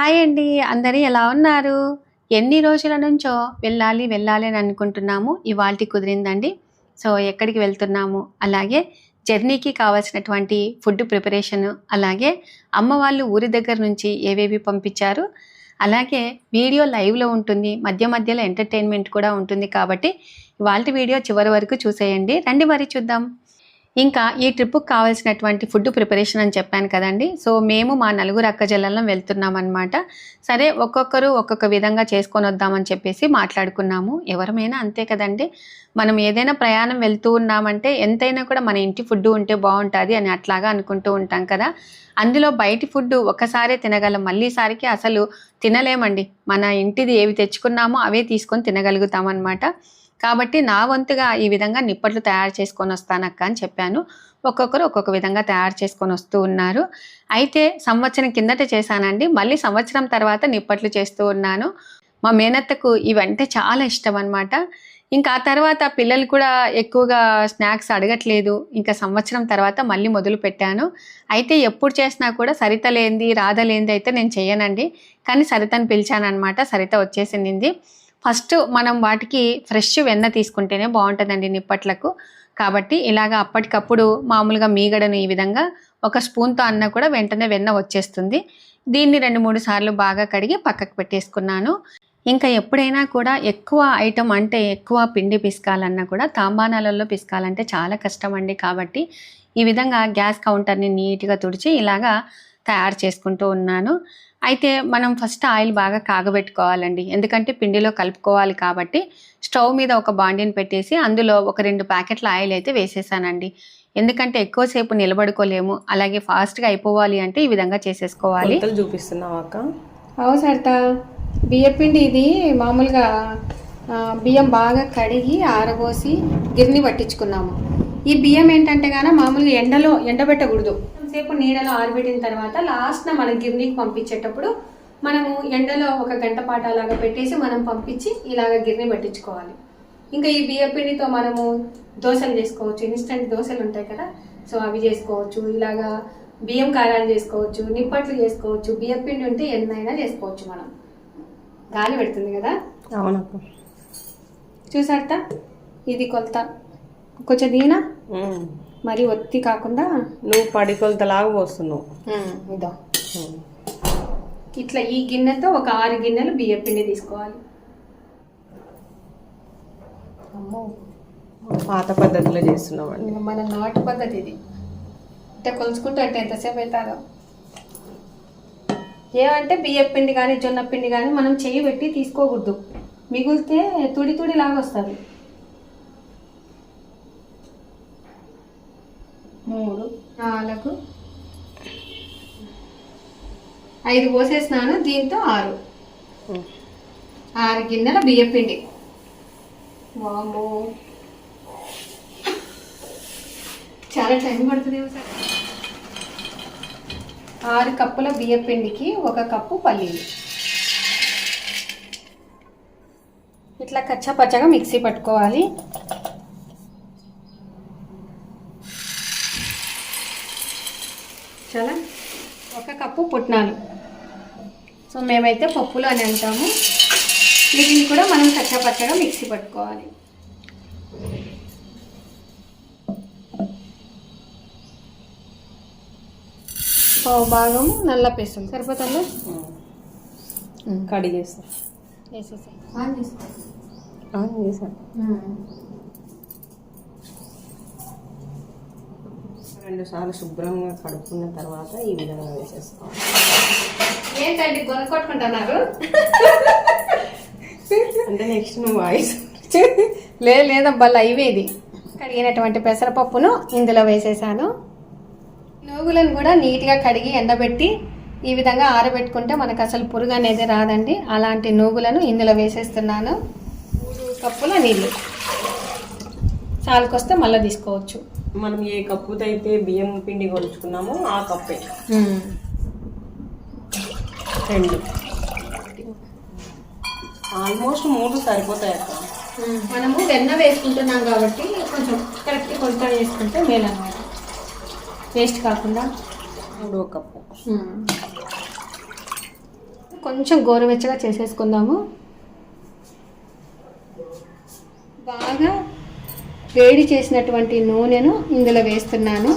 Hi అండి అందరూ ఎలా ఉన్నారు? ఎన్ని రోజుల నుంచో వెళ్ళాలి వెళ్ళాలి అని అనుకుంటున్నాము. ఇవాళ కుదిరిందండి. సో ఎక్కడికి వెళ్తున్నాము? అలాగే జర్నీకి కావాల్సినటువంటి ఫుడ్ ప్రిపరేషన్ అలాగే అమ్మ వాళ్ళు ఊరి దగ్గర నుంచి ఏవేవి పంపించారు అలాగే వీడియో లైవ్లో ఉంటుంది. మధ్య మధ్యలో ఎంటర్టైన్మెంట్ కూడా ఉంటుంది కాబట్టి ఇవాళ వీడియో చివరి వరకు చూసేయండి. రండి మరి చూద్దాం. ఇంకా ఈ ట్రిప్కి కావాల్సినటువంటి ఫుడ్ ప్రిపరేషన్ అని చెప్పాను కదండి. సో మేము మా నలుగురు అక్క జిల్లాలో వెళ్తున్నాం అనమాట సరే ఒక్కొక్కరు ఒక్కొక్క విధంగా చేసుకొని వద్దామని చెప్పేసి మాట్లాడుకున్నాము. ఎవరమైనా అంతే కదండి. మనం ఏదైనా ప్రయాణం వెళ్తూ ఉన్నామంటే ఎంతైనా కూడా మన ఇంటి ఫుడ్ ఉంటే బాగుంటుంది అని అట్లాగా అనుకుంటూ ఉంటాం కదా. అందులో బయటి ఫుడ్ ఒక్కసారే తినగలం. మళ్ళీసారికి అసలు తినలేమండి. మన ఇంటిది ఏవి తెచ్చుకున్నామో అవే తీసుకొని తినగలుగుతాం అనమాట కాబట్టి నా వంతుగా ఈ విధంగా నిప్పట్లు తయారు చేసుకొని వస్తానక్క అని చెప్పాను. ఒక్కొక్కరు ఒక్కొక్క విధంగా తయారు చేసుకొని వస్తూ ఉన్నారు. అయితే సంవత్సరం కిందట చేశానండి. మళ్ళీ సంవత్సరం తర్వాత నిప్పట్లు చేస్తూ ఉన్నాను. మా మేనత్తకు ఇవంటే చాలా ఇష్టం అనమాట ఇంకా ఆ తర్వాత పిల్లలు కూడా ఎక్కువగా స్నాక్స్ అడగట్లేదు. ఇంకా సంవత్సరం తర్వాత మళ్ళీ మొదలు పెట్టాను. అయితే ఎప్పుడు చేసినా కూడా సరిత లేనిది రాధ లేనిది అయితే నేను చేయనండి. కానీ సరితను పిలిచాను అనమాట సరిత వచ్చేసింది. ఫస్ట్ మనం వాటికి ఫ్రెష్ వెన్న తీసుకుంటేనే బాగుంటుందండి నిప్పట్లకు. కాబట్టి ఇలాగ అప్పటికప్పుడు మామూలుగా మీగడను ఈ విధంగా ఒక స్పూన్తో అన్న కూడా వెంటనే వెన్న వచ్చేస్తుంది. దీన్ని రెండు మూడు సార్లు బాగా కడిగి పక్కకు పెట్టేసుకున్నాను. ఇంకా ఎప్పుడైనా కూడా ఎక్కువ ఐటమ్ అంటే ఎక్కువ పిండి పిసకాలన్నా కూడా తాంబానాలలో పిసకాలంటే చాలా కష్టం అండి కాబట్టి ఈ విధంగా గ్యాస్ కౌంటర్ని నీట్గా తుడిచి ఇలాగా తయారు చేసుకుంటూ ఉన్నాను. అయితే మనం ఫస్ట్ ఆయిల్ బాగా కాగబెట్టుకోవాలండి. ఎందుకంటే పిండిలో కలుపుకోవాలి కాబట్టి స్టవ్ మీద ఒక బాండిని పెట్టేసి అందులో ఒక రెండు ప్యాకెట్ల ఆయిల్ అయితే వేసేసానండి. ఎందుకంటే ఎక్కువసేపు నిలబడుకోలేము. అలాగే ఫాస్ట్గా అయిపోవాలి అంటే ఈ విధంగా చేసేసుకోవాలి. చూపిస్తున్నావు అక్క? అవు సరిత. బియ్యపిండి ఇది మామూలుగా బియ్యం బాగా కడిగి ఆరబోసి గిర్ని పట్టించుకున్నాము. ఈ బియ్యం ఏంటంటే గాన మామూలుగా ఎండలో ఎండబెట్టకూడదు. సేపు నీడలో ఆరబెట్టిన తర్వాత లాస్ట్న మన గిర్నీకి పంపించేటప్పుడు మనము ఎండలో ఒక గంట పాట అలాగా పెట్టేసి మనం పంపించి ఇలాగ గిర్ని పట్టించుకోవాలి. ఇంకా ఈ బియ్యపిండితో మనము దోశలు చేసుకోవచ్చు. ఇన్స్టెంట్ దోశలు ఉంటాయి కదా సో అవి చేసుకోవచ్చు. ఇలాగా బియ్యం కారాలు చేసుకోవచ్చు నిప్పట్లు చేసుకోవచ్చు. బియ్యపిండి ఉంటే ఎన్నైనా చేసుకోవచ్చు మనం. గాలి పెడుతుంది కదా? అవునక్క. చూసారట? ఇది కొలత. కొంచెం దీనా. మరి ఒత్తి కాకుండా నువ్వు పడి కొలతలాగా పోస్తున్నావు ఇదో. ఇట్లా ఈ గిన్నెతో ఒక ఆరు గిన్నెలు బియ్యపిండి తీసుకోవాలి. అమ్మో పాత పద్ధతిలో చేస్తున్నావు మన నాటు పద్ధతి ఇది. అంటే కొలుచుకుంటూ అంటే ఎంతసేపు అవుతారో. ఏమంటే బియ్య పిండి కానీ జొన్న పిండి కానీ మనం చెయ్యి పెట్టి తీసుకోకూడదు. మిగిలితే తుడి తుడి లాగా వస్తుంది. మూడు నాలుగు ఐదు పోసేసినాను దీంతో ఆరు. ఆరు గిన్నెల బియ్య పిండి. వామ్మో. చాలా టైం పడుతుంది సార్. ఆరు కప్పుల బియ్య పిండికి ఒక కప్పు పల్లీలు. ఇట్లా కచ్చా పచ్చగా మిక్సీ పట్టుకోవాలి. చాలా? ఒక కప్పు పుట్నాలు. సో మేమైతే పప్పులు అని అంటాము. వీటిని కూడా మనం కచ్చా పచ్చగా మిక్సీ పట్టుకోవాలి. పావు భాగము నల్ల పేసం సరిపోతుందా. కడిగేస్తా. వేసేసాయి. ఆన్ చేశాను రెండు సార్లు శుభ్రంగా కడుక్కున్న తర్వాత ఈ విధంగా వేసేసుకోవాలి. ఏంటండి గొన కొట్టుకుంటున్నారు? అంటే నెక్స్ట్ నువ్వు వాయిస్. లేదు లేదబ్బా లైవ్ ఇది. కడిగినటువంటి పెసరపప్పును ఇందులో వేసేసాను. నూగులను కూడా నీట్గా కడిగి ఎండబెట్టి ఈ విధంగా ఆరబెట్టుకుంటే మనకు అసలు పురుగు అనేది రాదండి. అలాంటి నూగులను ఇందులో వేసేస్తున్నాను. మూడు కప్పుల నీళ్ళు. చాలుకొస్తే మళ్ళీ తీసుకోవచ్చు. మనం ఏ కప్పుతో అయితే బియ్యం పిండి కొలుచుకున్నామో ఆ కప్పే. రెండు. ఆల్మోస్ట్ మూడు సరిపోతాయి అక్క. మనము వెన్న వేసుకుంటున్నాం కాబట్టి కొంచెం కరెక్ట్ కొలత వేసుకుంటే మేలు అన్నమాట వేస్ట్ కాకుండా మూడో కప్పు. కొంచెం గోరువెచ్చగా చేసేసుకుందాము. బాగా వేడి చేసినటువంటి నూనెను ఇందులో వేస్తున్నాను.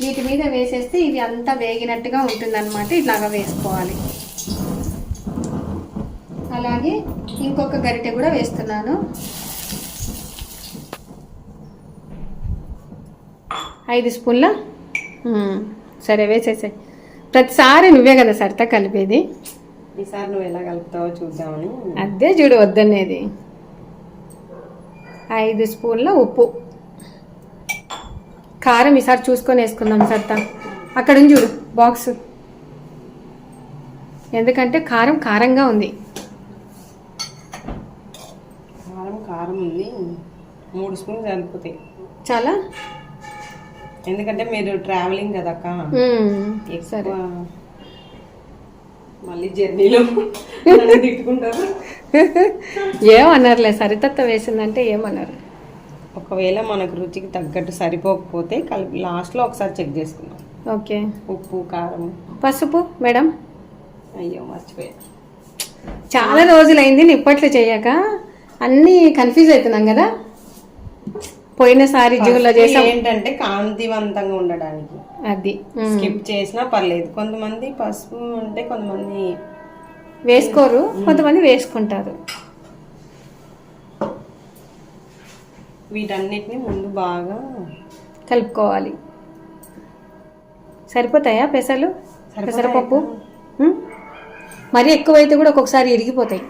వీటి మీద వేసేస్తే ఇది అంతా వేగినట్టుగా ఉంటుందన్నమాట. ఇలాగా వేసుకోవాలి. అలాగే ఇంకొక గరిటె కూడా వేస్తున్నాను. ఐదు స్పూన్ల. సరే వేసేసాయి. ప్రతిసారి నువ్వే కదా సరిత కలిపేది. ఈసారి నువ్వు ఎలా కలుపుతావో చూద్దామని. అదే చూడు వద్దనేది. ఐదు స్పూన్ల ఉప్పు. కారం ఈసారి చూసుకొని వేసుకుందాం సరిత అక్కడ ఉంది చూడు బాక్స్ ఎందుకంటే కారం కారంగా ఉంది. కారం కారం ఉంది. మూడు స్పూన్లు సరిపోతాయి. చాలా? ఎందుకంటే మీరు ట్రావెలింగ్ కదా. సరే. మళ్ళీ జర్నీలో తిట్టుకుంటారు. ఏమన్నారులే? సరితత్త వేసిందంటే ఏమన్నారు? ఒకవేళ మనకు రుచికి తగ్గట్టు సరిపోకపోతే కలిపి లాస్ట్లో ఒకసారి చెక్ చేసుకుందాం. ఓకే. ఉప్పు కారం. పసుపు మేడం? అయ్యో మర్చిపోయా. చాలా రోజులైంది నిప్పట్లు చేయక. అన్నీ కన్ఫ్యూజ్ అవుతున్నాం కదా? పోయినసారి జూన్లో చేసాం. ఏంటంటే కాంతివంతంగా ఉండడానికి. అది. స్కిప్ చేసినా పర్లేదు. కొంతమంది పసుపు అంటే కొంతమంది వేసుకోరు. కొంతమంది వేసుకుంటారు. వీటన్నిటిని ముందు బాగా కలుపుకోవాలి. సరిపోతాయా పెసలు. పెసరపప్పు? మరీ ఎక్కువైతే కూడా ఒక్కొక్కసారి ఇరిగిపోతాయి.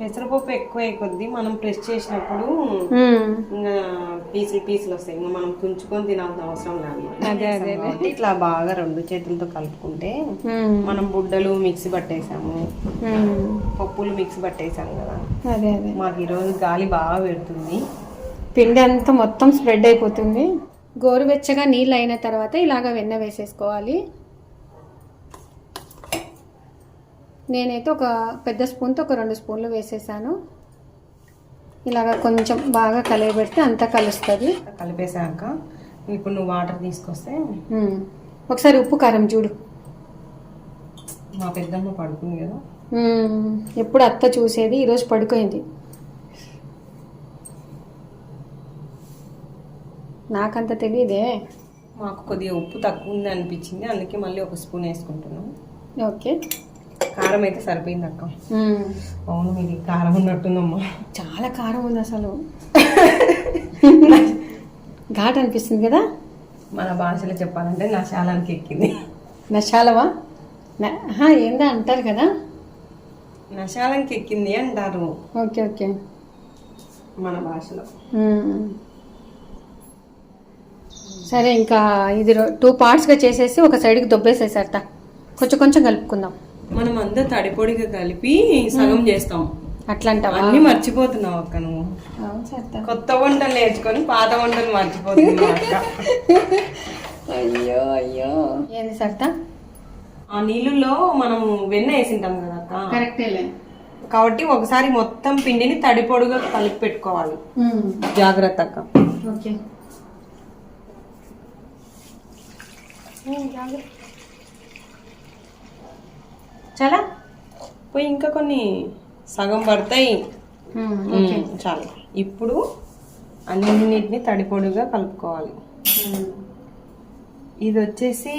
పెసరపప్పు ఎక్కువ కొద్దీ మనం ప్రెస్ చేసినప్పుడు. ఇంకా పీసులు పీసులు వస్తాయి. ఇంకా మనం తుంచుకొని తినాల్సిన అవసరం లేదు. అదే, అదే, కాబట్టి ఇట్లా బాగా రెండు చేతులతో కలుపుకుంటే. మనం బుడ్డలు మిక్సీ పట్టేసాము. పప్పులు మిక్సీ పట్టేసాము కదా. అదే అదే. మాకు ఈరోజు గాలి బాగా పెడుతుంది. పిండి అంతా మొత్తం స్ప్రెడ్ అయిపోతుంది. గోరువెచ్చగా నీళ్ళు అయిన తర్వాత ఇలాగ వెన్న వేసేసుకోవాలి. నేనైతే ఒక పెద్ద స్పూన్తో ఒక రెండు స్పూన్లు వేసేసాను. ఇలాగ కొంచెం బాగా కలియబెడితే అంతా కలుస్తుంది. కలిపేసాక ఇప్పుడు నువ్వు వాటర్ తీసుకొస్తే. ఒకసారి ఉప్పు కారం చూడు. మా పెద్దమ్మ పడుకుంది కదా. ఎప్పుడు అత్త చూసేది ఈరోజు పడుకోయింది. నాకంత తెలియదే మాకు కొద్దిగా ఉప్పు తక్కువ ఉంది అనిపించింది అందుకే మళ్ళీ ఒక స్పూన్ వేసుకుంటున్నాం. ఓకే. కారం అయితే సరిపోయింది అక్క. అవును మీది కారం ఉన్నట్టుందమ్మా. చాలా కారం ఉంది అసలు. ఘాట్ అనిపిస్తుంది కదా? మన భాషలో చెప్పాలంటే నశాలానికి ఎక్కింది. నశాలవా ఏందా అంటారు కదా? నశాలానికి ఎక్కింది అంటారు. Okay okay. మన భాషలో. సరే ఇంకా ఇది టూ పార్ట్స్గా చేసేసి ఒక సైడ్కి దొబ్బేసేసారట. కొంచెం కొంచెం కలుపుకుందాం. మనం అంతా తడిపొడిగా కలిపి సగం చేస్తాం. అట్లా అంటావా అన్ని మర్చిపోతున్నావు అక్క నువ్వు. కొత్త వంటలు నేర్చుకొని పాత వంటలు మర్చిపోతున్నావు అక్క. అయ్యో అయ్యో. ఏంది సరితా ఆ నీళ్ళలో మనం వెన్న వేసింటాం కదా అక్క. కరెక్టేలే కాబట్టి ఒకసారి మొత్తం పిండిని తడిపొడిగా కలిపి పెట్టుకోవాలి. జాగ్రత్త అక్క. ఓకే. చాలా? పోయి ఇంకా కొన్ని సగం పడతాయి. చాలు. ఇప్పుడు అన్నిటిని తడిపొడిగా కలుపుకోవాలి. ఇది వచ్చేసి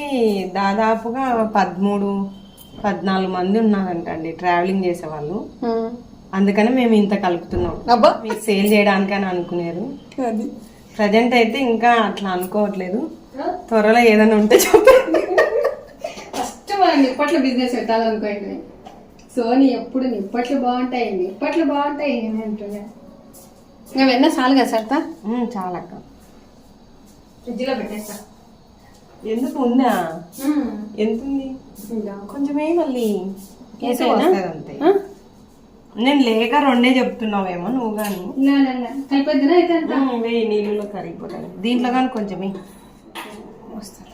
దాదాపుగా పదమూడు పద్నాలుగు మంది ఉన్నారంటండి ట్రావెలింగ్ చేసేవాళ్ళు. అందుకని మేము ఇంత కలుపుతున్నాం. అబ్బా! మీకు సేల్ చేయడానికని అనుకునేరు. ప్రజెంట్ అయితే ఇంకా అట్లా అనుకోవట్లేదు. త్వరలో ఏదైనా ఉంటే చెప్పండి. నిప్పట్ల బిజినెస్ పెట్టాలనుకోండి. సోని ఎప్పుడు నిప్పట్లు బాగుంటాయి నిప్పట్లు బాగుంటాయి అంటున్నా ఇంకా వెన్న చాలు కదా సరితా? ఉమ్, చాలక్క ఫ్రిడ్జ్లో పెట్టేస్తా. ఎందుకు ఉందా? ఎంత ఉంది కొంచెమే మళ్ళీ అంతే. నేను లేక రెండే చెప్తున్నావేమో నువ్వు కానీ కలిపొద్దునా అయితే వెయ్యి నీళ్ళలో కరిగిపోతాను దీంట్లో కానీ కొంచెమే. వస్తుంది.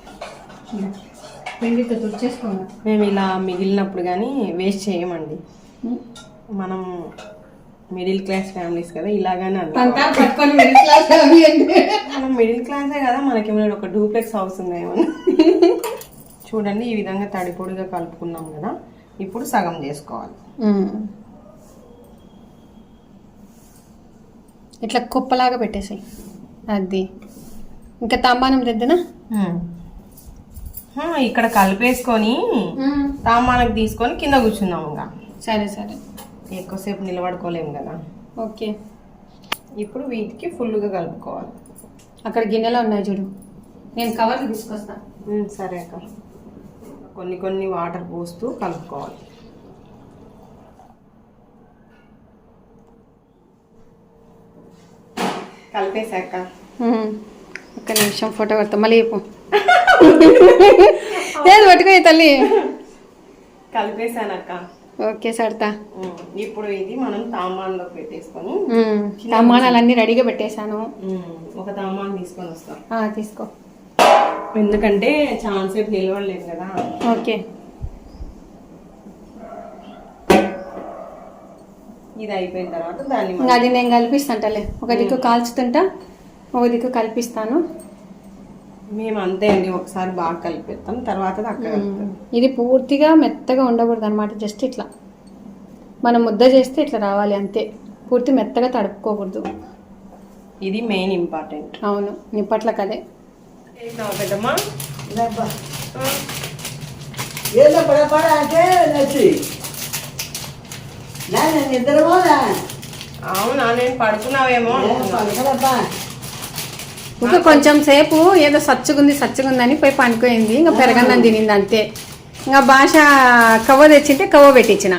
పిండితో తుడిచేసుకోండి. మేము ఇలా మిగిలినప్పుడు కానీ వేస్ట్ చేయమండి. మనం మిడిల్ క్లాస్ ఫ్యామిలీస్ కదా ఇలాగానే పట్టుకొని మిడిల్ క్లాస్ అంటే. మనం మిడిల్ క్లాసే కదా మనకేమైనా ఒక డూప్లెక్స్ హౌస్ ఉందేమో. చూడండి ఈ విధంగా తడిపొడిగా కలుపుకున్నాం కదా ఇప్పుడు సగం చేసుకోవాలి. ఇట్లా కుప్పలాగా పెట్టేసాయి. అది. ఇంకా తాంబానం తెద్దునా? ఇక్కడ కలిపేసుకొని తామానకు తీసుకొని కింద కూర్చుందాం ఇంకా. సరే సరే. ఎక్కువసేపు నిలబడుకోలేము కదా. ఓకే. ఇప్పుడు వీటికి ఫుల్గా కలుపుకోవాలి. అక్కడ గిన్నెలో ఉన్నాయి చూడు. నేను కవర్లు తీసుకొస్తా. ఉమ్, సరే అక్క. కొన్ని కొన్ని వాటర్ పోస్తూ కలుపుకోవాలి. కలిపేశాక. ఒక్క నిమిషం ఫోటో కొడతా మళ్ళీ లేదు పట్టుకో తల్లి. కలిపేశానక్క. ఓకే సర్తా. ఇప్పుడు ఇది మనం తామాన్లో పెట్టేసుకొని సామానాలన్నీ రెడీగా పెట్టేశాను. ఒక తామాన్ తీసుకొని వస్తాం. తీసుకో. ఎందుకంటే చాలా సేపు నిలవడలేదు కదా. ఓకే. ఇది అయిపోయిన తర్వాత దాన్ని అది నేను కల్పిస్తాంటలే ఒక దిక్కు కాల్చుతుంటా. ఒక దిక్కు కల్పిస్తాను. మేము అంతే అండి ఒకసారి బాగా కలిపేస్తాం తర్వాత ఇది పూర్తిగా మెత్తగా ఉండకూడదు అనమాట జస్ట్ ఇట్లా. మనం ముద్ద చేస్తే ఇట్లా రావాలి అంతే. పూర్తి మెత్తగా తడుపుకోకూడదు. ఇది మెయిన్ ఇంపార్టెంట్. అవును నిప్పట్ల కదే పెద్దమ్మా? అవునా నేను పడుకున్నావేమో అనుకున్నా. ఇంకా కొంచెం సేపు ఏదో సచ్చుగుంది సచ్చుగుందని పోయి పండుకోయింది ఇంకా పెరగన్నం తినింది అంతే. ఇంకా భాష కవ్వ తెచ్చింటే కవ్వ పెట్టించిన.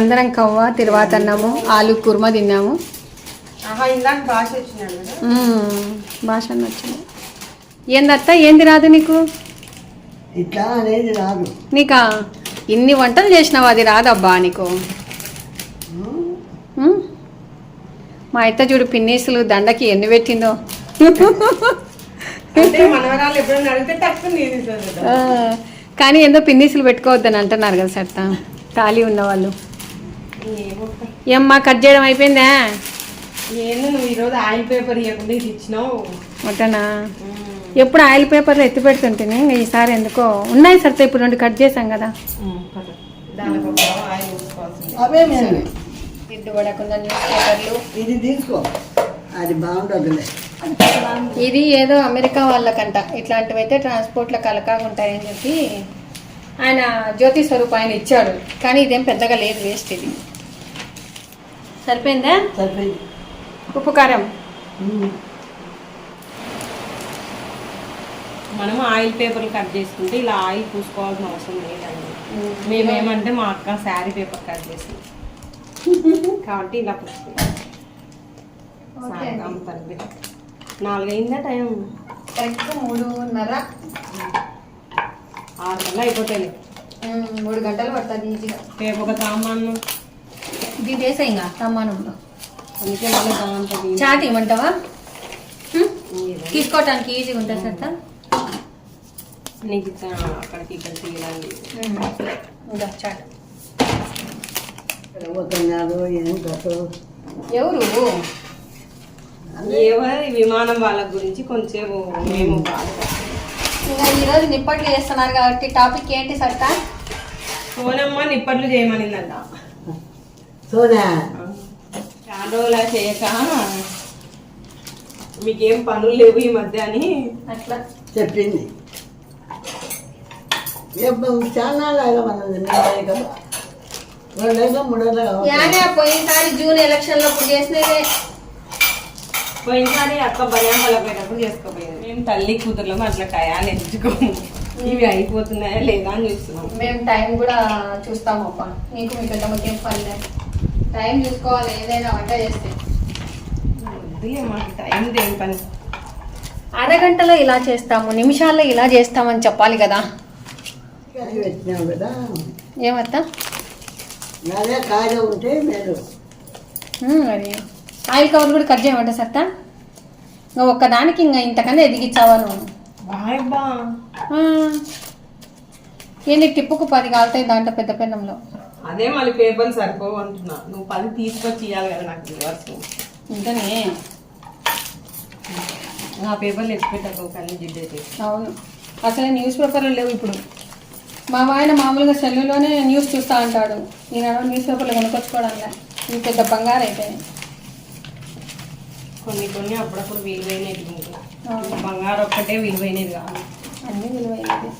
అందరం కవ్వ తిరువాత అన్నాము ఆలు కుర్మా తిన్నాము. భాష నచ్చింది. ఏందత్త ఏంది రాదు నీకు? ఇట్లా అనేది రాదు. నీకా? ఇన్ని వంటలు చేసినావు? అది రాదబ్బా నీకు? మా అత్త చూడు పిన్నీసులు దండకి ఎన్ని పెట్టిందో. కానీ ఏందో పిన్నీసులు పెట్టుకోవద్దని అంటున్నారు కదా సర్త ఖాళీ ఉన్నవాళ్ళు. ఏమో. ఏమ్మా కట్ చేయడం అయిపోయిందా? నువ్వు ఈరోజు ఆయిల్ పేపర్ ఇవ్వకుండా ఇది ఇచ్చినావు? ఒట్టనా ఎప్పుడు ఆయిల్ పేపర్లో ఎత్తి పెడుతుంటేనే ఇంకా ఈసారి ఎందుకో? ఉన్నాయి సర్త ఇప్పుడు రెండు కట్ చేసాం కదా. అవే మేము జిడ్డు పడకుండా న్యూస్ పేపర్లు. ఇది తీసుకో. అది బాగుంటుందిలే ఇది ఏదో అమెరికా వాళ్ళకంట. ఇట్లాంటివి అయితే ట్రాన్స్పోర్ట్లో కలకాగా ఉంటాయని చెప్పి ఆయన జ్యోతి స్వరూప్ ఆయన ఇచ్చాడు. కానీ ఇదేం పెద్దగా లేదు వేస్ట్ ఇది. సరిపోయిందా? సరిపోయింది. ఉప్పు కారం. మనం ఆయిల్ పేపర్లు కట్ చేసుకుంటే ఇలా ఆయిల్ పూసుకోవాల్సిన అవసరం లేదండి. మేమేమంటే మా అక్క శారీ పేపర్ కట్ చేసి కాబట్టి ఇలా సాయంత్రం తల్లి నాలుగైందా టైం? కరెక్ట్ మూడున్నర. ఆరు కల్లా అయిపోతుంది ఉమ్, మూడు గంటలు పడుతుంది ఈజీగా. రేపు ఒక సామాను. ఇది వేసా ఇంకా సమానంలో. అందుకే మళ్ళీ బాగుంటుంది చాట్ ఇవ్వమంటావా తీసుకోవటానికి ఈజీగా ఉంటుంది సత్తా నీకు ఇట్లా అక్కడికి ఇక్కడికి ఇలాంటి ఇంకా చాట్. పోతున్నారు ఏం కథ ఎవరు? ఈ విమానం వాళ్ళ గురించి కొంచెం మేము ఇంకా ఈరోజు నిప్పట్లు చేస్తున్నారు కాబట్టి టాపిక్ ఏంటి సత్తా? సోనమ్మ నిప్పట్లు చేయమనిందంట. సోనా? చాలా చేయక మీకేం పనులు లేవు ఈ మధ్య అని అట్లా. చెప్పింది. చాలా లాగా కదా. మూడేళ్ళ యానే పోయినసారి జూన్ ఎలక్షన్లో చేసినదే. పోయినసారి అక్క భయం వాళ్ళ పోయినప్పుడు చేసుకోపోయింది. మేము తల్లి కూతుర్లో అట్లా టయాలు ఎంచుకోము ఇవి అయిపోతున్నాయా లేదా అని చూస్తున్నాం. మేము టైం కూడా చూస్తాము అప్ప. నీకు మీకు ఇంకేం పని లేదు. టైం చూసుకోవాలి ఏదైనా వంట చేస్తే. మాకు టైం దేని పని? అరగంటలో ఇలా చేస్తాము నిమిషాల్లో ఇలా చేస్తామని చెప్పాలి కదా. ఏమత్తా? అదే కాయ ఉంటే మీరు. ఆయిల్ కవర్ కూడా కట్ చేయమంట సత్తా? నువ్వు ఒక్కదానికి ఇంకా ఇంతకన్నా ఎదిగిచ్చావా నువ్వు? బాయ్ బా. ఆ. ఏంది టిప్పుకు పది కాలుతాయి దాంట్లో పెద్ద పెన్నంలో? అదే మళ్ళీ పేపర్లు సరిపోవు అంటున్నా. నువ్వు పది తీసుకొచ్చి ఇవ్వాలి కదా నాకు రివర్స్. ఇంకనే ఆ పేపర్లు ఎత్తిపెట్టాక కన్నీ జిడ్డైతే అవును. అసలు న్యూస్ పేపర్లు లేవు ఇప్పుడు. మా ఆయన మామూలుగా సెల్లులోనే న్యూస్ చూస్తూ ఉంటాడు. ఈనాడు న్యూస్ పేపర్లు కొనుక్కొచ్చుకోవడంలా. ఇవి పెద్ద బంగారు అయిపోయాయి కొన్ని కొన్ని అప్పుడప్పుడు విలువైనది బంగారం ఒక్కటే విలువైనది కాదు. అన్నీ విలువైనది.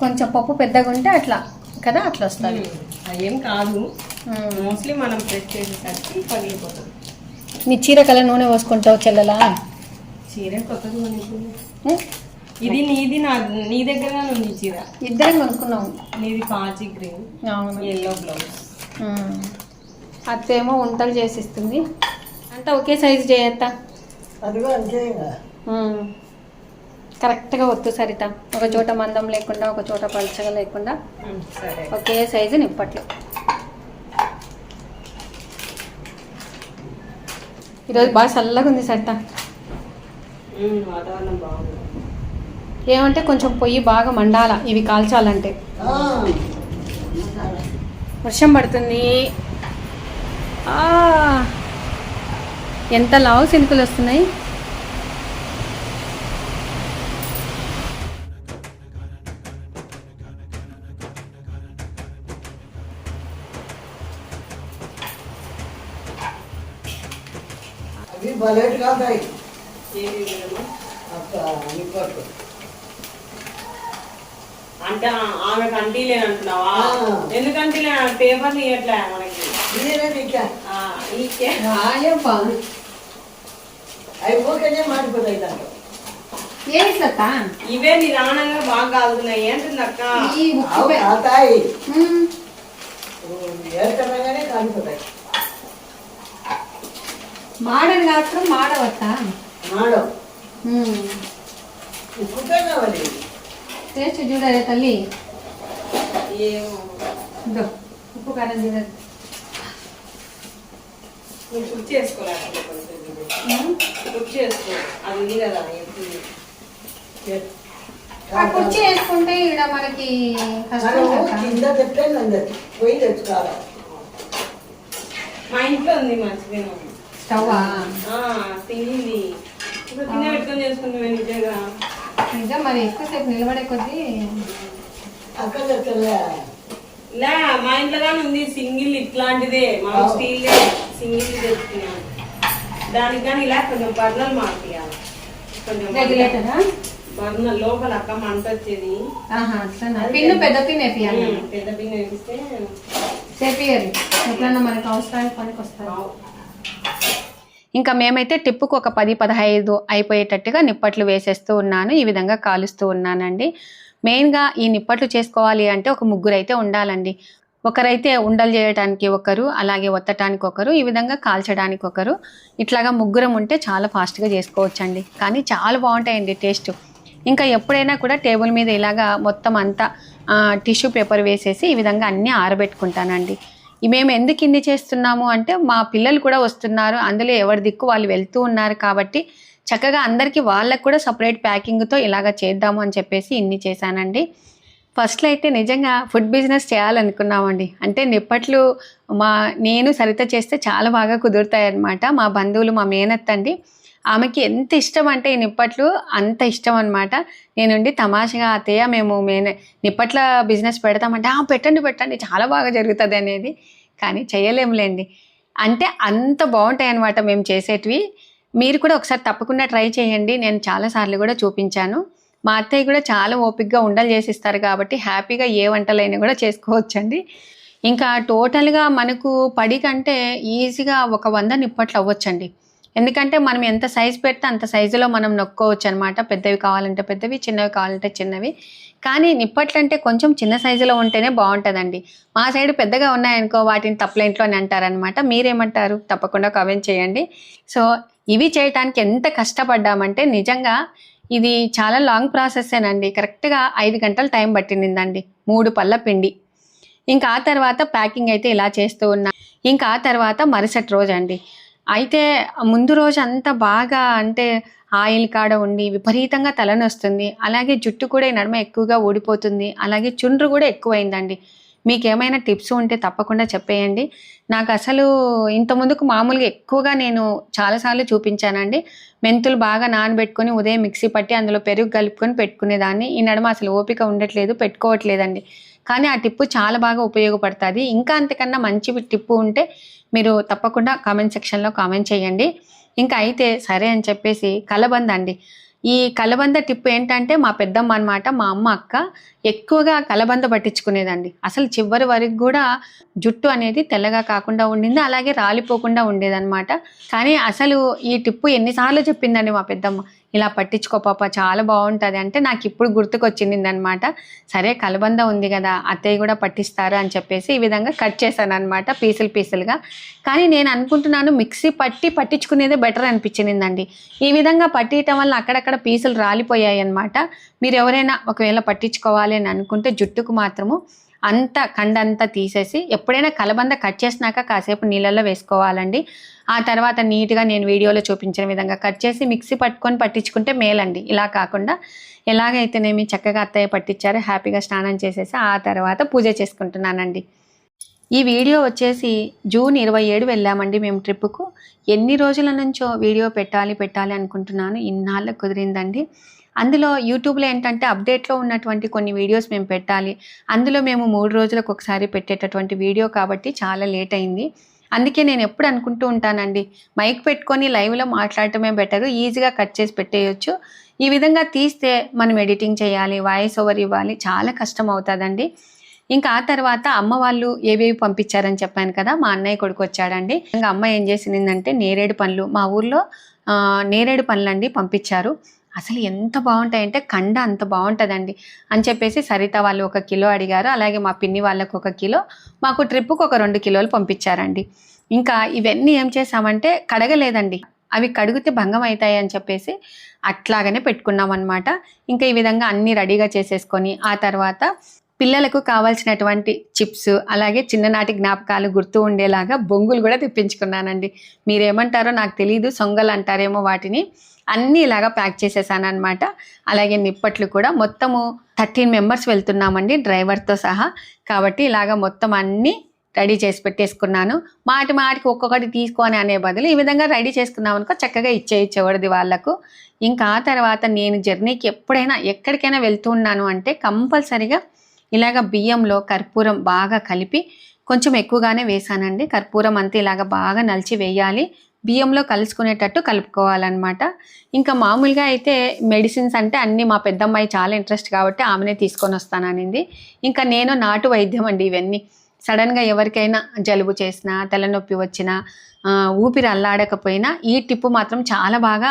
కొంచెం పప్పు పెద్దగా ఉంటే అట్లా కదా అట్లా వస్తుంది. అదేం కాదు. మోస్ట్లీ మనం ప్రెస్ చేసేసరికి పగిలిపోతుంది. నీ చీర కల నూనె పోసుకుంటావు చెల్లెలా? చీర కొత్తది? ఇది నీది నా నీ దగ్గర ఉంది చీర. ఇద్దరం కొనుక్కున్నాం. నీది పాచి గ్రీన్ అవును. Yellow blouse. అత్తేమో వంటలు చేసిస్తుంది. అంతా ఒకే సైజు చేయత్తా. కరెక్ట్గా వద్దు సరిత. ఒక చోట మందం లేకుండా ఒక చోట పలచగా లేకుండా సరే. ఒకే సైజు నిప్పట్లు. ఈరోజు బాగా చల్లగా ఉంది సరిత. వాతావరణం బాగుంది? ఏమంటే కొంచెం పొయ్యి బాగా మండాల ఇవి కాల్చాలంటే. వర్షం పడుతుంది. ఎంత లావు శిల్పులు వస్తున్నాయి. అవి బలెట్ కాదాయి ఏది లేదమ్మా? అక్క నిప్పట్లు అంటే ఆమె కంటీలే అంటున్నావా? ఆ. ఎందుకు కంటీలే? పేపర్లు ఇవ్వట్లే మనకి. ఆ, ఈకే అవి ఊరికనే మాడిపోతాయి దాంట్లో. సత్తా? ఇవే నిదానంగా బాగా కాలుతున్నాయి ఏంటుంది అక్క. ఈ. ఏర్కనగానే కాలిపోతాయి. మాడని కాకుండా మాడవత్తా? టేస్ట్ చూడరే తల్లి. ఉప్పు కారం కుక్ కుక్ చేసుకో. అది ఉంది కదా కుర్చీ వేసుకుంటే ఇక్కడ మనకి కదా. అందరికి. పోయి తెచ్చుకోవాలి. మా ఇంట్లో ఉంది మర్చిపోయినా స్టవ్ తిండి నిజం మరి ఎక్కువసేపు నిలబడే కొద్దీ లే మా ఇంట్లో కానీ ఉంది సింగిల్ ఇట్లాంటిదే మా స్టీల్ సింగిల్ తెచ్చుకున్నాం దానికి కానీ ఇలా కొంచెం బర్నల్ మార్పియాలి కొంచెం రెగ్యులేటరా బర్నల్ లోపల అక్క మంట వచ్చేది. పిన్ను పెద్ద పిన్ వేపియాలి పెద్ద పిన్ వేపిస్తే చేపియాలి ఎప్పుడన్నా మనకు అవసరానికి పనికి వస్తుంది బాగు. ఇంకా మేమైతే టిప్పుకు ఒక పది పదహైదు అయిపోయేటట్టుగా నిప్పట్లు వేసేస్తూ ఉన్నాను. ఈ విధంగా కాలుస్తూ ఉన్నానండి. మెయిన్గా ఈ నిప్పట్లు చేసుకోవాలి అంటే ఒక ముగ్గురు అయితే ఉండాలండి. ఒకరైతే ఉండలు చేయడానికి ఒకరు అలాగే ఒత్తటానికి ఒకరు ఈ విధంగా కాల్చడానికి ఒకరు. ఇట్లాగా ముగ్గురం ఉంటే చాలా ఫాస్ట్గా చేసుకోవచ్చండి. కానీ చాలా బాగుంటాయండి టేస్ట్. ఇంకా ఎప్పుడైనా కూడా టేబుల్ మీద ఇలాగా మొత్తం అంతా టిష్యూ పేపర్ వేసేసి ఈ విధంగా అన్నీ ఆరబెట్టుకుంటానండి. మేము ఎందుకు ఇన్ని చేస్తున్నాము అంటే మా పిల్లలు కూడా వస్తున్నారు. అందులో ఎవరి దిక్కు వాళ్ళు వెళ్తూ ఉన్నారు కాబట్టి చక్కగా అందరికీ వాళ్ళకు కూడా సపరేట్ ప్యాకింగ్తో ఇలాగ చేద్దాము అని చెప్పేసి ఇన్ని చేశానండి. ఫస్ట్లో అయితే నిజంగా ఫుడ్ బిజినెస్ చేయాలనుకున్నామండి. అంటే నిప్పట్లు మా నేను సరిత చేస్తే చాలా బాగా కుదురుతాయి అన్నమాట మా బంధువులు మా మేనత్త అండి ఆమెకి ఎంత ఇష్టం అంటే ఈ నిప్పట్లు అంత ఇష్టం అనమాట నేనుండి తమాషగా అత్తయ్య మేము మేనే నిప్పట్ల బిజినెస్ పెడతామంటే పెట్టండి పెట్టండి చాలా బాగా జరుగుతుంది అనేది. కానీ చేయలేములేండి. అంటే అంత బాగుంటాయి అనమాట మేము చేసేటివి. మీరు కూడా ఒకసారి తప్పకుండా ట్రై చేయండి. నేను చాలాసార్లు కూడా చూపించాను. మా అత్తయ్య కూడా చాలా ఓపిక్గా ఉండలు చేసిస్తారు కాబట్టి హ్యాపీగా ఏ వంటలైనా కూడా చేసుకోవచ్చండి. ఇంకా టోటల్గా మనకు పడి కంటే ఈజీగా ఒక వంద నిప్పట్లు అవ్వచ్చండి. ఎందుకంటే మనం ఎంత సైజు పెడితే అంత సైజులో మనం నొక్కోవచ్చు అనమాట పెద్దవి కావాలంటే పెద్దవి చిన్నవి కావాలంటే చిన్నవి. కానీ నిప్పట్లంటే కొంచెం చిన్న సైజులో ఉంటేనే బాగుంటుందండి. మా సైడ్ పెద్దగా ఉన్నాయనుకో వాటిని తప్పలేంట్లో అని అంటారనమాట మీరేమంటారు? తప్పకుండా కమెంట్ చేయండి. సో ఇవి చేయటానికి ఎంత కష్టపడ్డామంటే నిజంగా ఇది చాలా లాంగ్ ప్రాసెస్సేనండి కరెక్ట్గా ఐదు గంటల టైం పట్టిందండి. మూడు పళ్ళ పిండి. ఇంకా ఆ తర్వాత ప్యాకింగ్ అయితే ఇలా చేస్తూ ఉన్నా. ఇంకా ఆ తర్వాత మరుసటి రోజు అండి అయితే ముందు రోజు అంతా బాగా అంటే ఆయిల్ కాడ ఉండి విపరీతంగా తలనొస్తుంది. అలాగే జుట్టు కూడా ఈ నడుమ ఎక్కువగా ఊడిపోతుంది. అలాగే చుండ్రు కూడా ఎక్కువైందండి. మీకు ఏమైనా టిప్స్ ఉంటే తప్పకుండా చెప్పేయండి. నాకు అసలు ఇంత ముందుకు మామూలుగా ఎక్కువగా నేను చాలాసార్లు చూపించానండి. మెంతులు బాగా నానబెట్టుకొని ఉదయం మిక్సీ పట్టి అందులో పెరుగు కలుపుకొని పెట్టుకునేదాన్ని. ఈ నడుమ అసలు ఓపిక ఉండట్లేదు పెట్టుకోవట్లేదండి. కానీ ఆ టిప్పు చాలా బాగా ఉపయోగపడుతుంది. ఇంకా అంతకన్నా మంచి టిప్పు ఉంటే మీరు తప్పకుండా కామెంట్ సెక్షన్లో కామెంట్ చేయండి. ఇంకా అయితే సరే అని చెప్పేసి కలబంద అండి. ఈ కలబంద టిప్పు ఏంటంటే మా పెద్దమ్మ అన్నమాట మా అమ్మ అక్క ఎక్కువగా కలబంద పట్టించుకునేదండి. అసలు చివరి వరకు కూడా జుట్టు అనేది తెల్లగా కాకుండా ఉండింది అలాగే రాలిపోకుండా ఉండేదన్నమాట. కానీ అసలు ఈ టిప్పు ఎన్నిసార్లు చెప్పిందండి మా పెద్దమ్మ. ఇలా పట్టించుకో పాప చాలా బాగుంటుంది. అంటే నాకు ఇప్పుడు గుర్తుకొచ్చింది అనమాట సరే కలబంద ఉంది కదా అత్తయ్య కూడా పట్టిస్తారు అని చెప్పేసి ఈ విధంగా కట్ చేశాను అనమాట పీసులు పీసులుగా. కానీ నేను అనుకుంటున్నాను మిక్సీ పట్టి పట్టించుకునేదే బెటర్ అనిపించిందండి. ఈ విధంగా పట్టియటం వల్ల అక్కడక్కడ పీసులు రాలిపోయాయి అనమాట మీరు ఎవరైనా ఒకవేళ పట్టించుకోవాలి అని అనుకుంటే జుట్టుకు మాత్రము అంత కండంతా తీసేసి ఎప్పుడైనా కలబంద కట్ చేసినాక కాసేపు నీళ్ళల్లో వేసుకోవాలండి. ఆ తర్వాత నీట్గా నేను వీడియోలో చూపించిన విధంగా కట్ చేసి మిక్సీ పట్టుకొని పట్టించుకుంటే మేలండి. ఇలా కాకుండా ఎలాగైతేనేమి చక్కగా అత్తయ్య పట్టించారో హ్యాపీగా స్నానం చేసేసి ఆ తర్వాత పూజ చేసుకుంటున్నానండి. ఈ వీడియో వచ్చేసి జూన్ ఇరవై ఏడు వెళ్ళామండి మేము ట్రిప్పుకు. ఎన్ని రోజుల నుంచో వీడియో పెట్టాలి పెట్టాలి అనుకుంటున్నాను. ఇన్నాళ్ళకు కుదిరిందండి. అందులో యూట్యూబ్లో ఏంటంటే అప్డేట్లో ఉన్నటువంటి కొన్ని వీడియోస్ మేము పెట్టాలి. అందులో మేము మూడు రోజులకు ఒకసారి పెట్టేటటువంటి వీడియో కాబట్టి చాలా లేట్ అయింది. అందుకే నేను ఎప్పుడు అనుకుంటూ ఉంటానండి మైక్ పెట్టుకొని లైవ్లో మాట్లాడటమే బెటరు ఈజీగా కట్ చేసి పెట్టేయచ్చు. ఈ విధంగా తీస్తే మనం ఎడిటింగ్ చేయాలి వాయిస్ ఓవర్ ఇవ్వాలి చాలా కష్టం అవుతుందండి. ఇంకా ఆ తర్వాత అమ్మ వాళ్ళు ఏవేవి పంపించారని చెప్పాను కదా మా అన్నయ్య కొడుకు వచ్చాడండి. ఇంకా అమ్మ ఏం చేసిందంటే నేరేడు పండ్లు మా ఊర్లో నేరేడు పండ్లు అండి పంపించారు. అసలు ఎంత బాగుంటాయంటే కండ అంత బాగుంటుందండి. అని చెప్పేసి సరిత వాళ్ళు ఒక కిలో అడిగారు. అలాగే మా పిన్ని వాళ్ళకు ఒక కిలో. మాకు ట్రిప్పుకు ఒక రెండు కిలోలు పంపించారండి. ఇంకా ఇవన్నీ ఏం చేసామంటే కడగలేదండి. అవి కడిగితే భంగం అవుతాయి అని చెప్పేసి అట్లాగనే పెట్టుకున్నాం అనమాట ఇంకా ఈ విధంగా అన్నీ రెడీగా చేసేసుకొని ఆ తర్వాత పిల్లలకు కావాల్సినటువంటి చిప్స్ అలాగే చిన్ననాటి జ్ఞాపకాలు గుర్తు ఉండేలాగా బొంగులు కూడా తెప్పించుకున్నానండి. మీరేమంటారో నాకు తెలియదు సొంగలు అంటారేమో వాటిని. అన్నీ ఇలాగా ప్యాక్ చేసేసాను అనమాట అలాగే నిప్పట్లు కూడా మొత్తము థర్టీన్ మెంబర్స్ వెళ్తున్నామండి డ్రైవర్తో సహా. కాబట్టి ఇలాగ మొత్తం అన్నీ రెడీ చేసి పెట్టేసుకున్నాను. మాటి మాటికి ఒక్కొక్కటి తీసుకొని అనే బదులు ఈ విధంగా రెడీ చేసుకున్నాం అనుకో చక్కగా ఇచ్చేయచ్చేవాడిది వాళ్ళకు. ఇంకా ఆ తర్వాత నేను జర్నీకి ఎప్పుడైనా ఎక్కడికైనా వెళ్తూ ఉన్నాను అంటే కంపల్సరిగా ఇలాగ బియ్యంలో కర్పూరం బాగా కలిపి కొంచెం ఎక్కువగానే వేసానండి. కర్పూరం అంతా ఇలాగ బాగా నలిచి వేయాలి. బియ్యంలో కలుసుకునేటట్టు కలుపుకోవాలన్నమాట. ఇంకా మామూలుగా అయితే మెడిసిన్స్ అంటే అన్నీ మా పెద్దమ్మాయి చాలా ఇంట్రెస్ట్ కాబట్టి ఆమెనే తీసుకొని వస్తాననింది ఇంకా నేను నాటు వైద్యం అండి ఇవన్నీ. సడన్గా ఎవరికైనా జలుబు చేసినా తలనొప్పి వచ్చినా ఊపిరి అల్లాడకపోయినా ఈ టిప్పు మాత్రం చాలా బాగా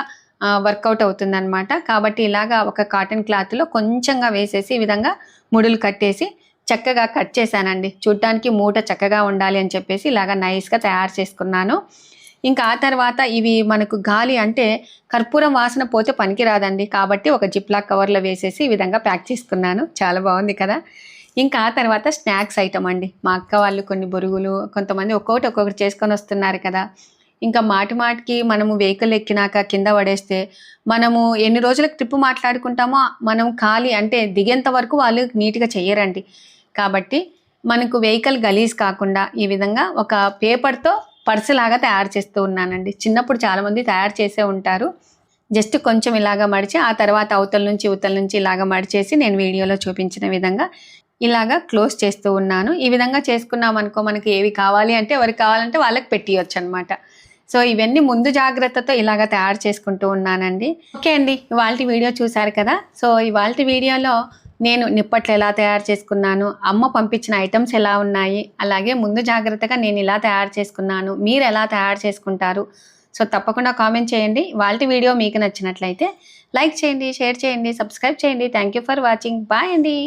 వర్కౌట్ అవుతుందన్నమాట. కాబట్టి ఇలాగా ఒక కాటన్ క్లాత్లో కొంచెంగా వేసేసి ఈ విధంగా ముడులు కట్టేసి చక్కగా కట్ చేశానండి. చూడ్డానికి మూట చక్కగా ఉండాలి అని చెప్పేసి ఇలాగా నైస్గా తయారు చేసుకున్నాను. ఇంకా ఆ తర్వాత ఇవి మనకు గాలి అంటే కర్పూరం వాసన పోతే పనికిరాదండి. కాబట్టి ఒక జిప్లాక్ కవర్లో వేసేసి ఈ విధంగా ప్యాక్ చేసుకున్నాను. చాలా బాగుంది కదా. ఇంకా ఆ తర్వాత స్నాక్స్ ఐటమ్ అండి. మా అక్క వాళ్ళు కొన్ని బొరుగులు కొంతమంది ఒక్కొక్కటి ఒక్కొక్కటి చేసుకొని వస్తున్నారు కదా. ఇంకా మాటి మాటికి మనము వెహికల్ ఎక్కినాక కింద పడేస్తే మనము ఎన్ని రోజులకు ట్రిప్ మాట్లాడుకుంటామో మనం ఖాళీ అంటే దిగేంత వరకు వాళ్ళు నీట్గా చెయ్యరండి. కాబట్టి మనకు వెహికల్ గలీజ్ కాకుండా ఈ విధంగా ఒక పేపర్తో పర్స్ లాగా తయారు చేస్తూ ఉన్నానండి. చిన్నప్పుడు చాలామంది తయారు చేసే ఉంటారు. జస్ట్ కొంచెం ఇలాగ మడిచి ఆ తర్వాత అవతల నుంచి ఉతల నుంచి ఇలాగ మడిచేసి నేను వీడియోలో చూపించిన విధంగా ఇలాగా క్లోజ్ చేస్తూ ఉన్నాను. ఈ విధంగా చేసుకున్నాం అనుకో మనకి ఏవి కావాలి అంటే ఎవరికి కావాలంటే వాళ్ళకి పెట్టియొచ్చు అనమాట సో ఇవన్నీ ముందు జాగ్రత్తతో ఇలాగ తయారు చేసుకుంటూ ఉన్నానండి. ఓకే అండి ఇవాళ వీడియో చూసారు కదా? సో ఇవాళ వీడియోలో నేను నిప్పట్లు ఎలా తయారు చేసుకున్నాను అమ్మ పంపించిన ఐటమ్స్ ఎలా ఉన్నాయి అలాగే ముందు జాగ్రత్తగా నేను ఇలా తయారు చేసుకున్నాను మీరు ఎలా తయారు చేసుకుంటారు. సో తప్పకుండా కామెంట్ చేయండి. వాళ్ళ వీడియో మీకు నచ్చినట్లయితే లైక్ చేయండి షేర్ చేయండి సబ్స్క్రైబ్ చేయండి. Thank you for watching. Bye అండి.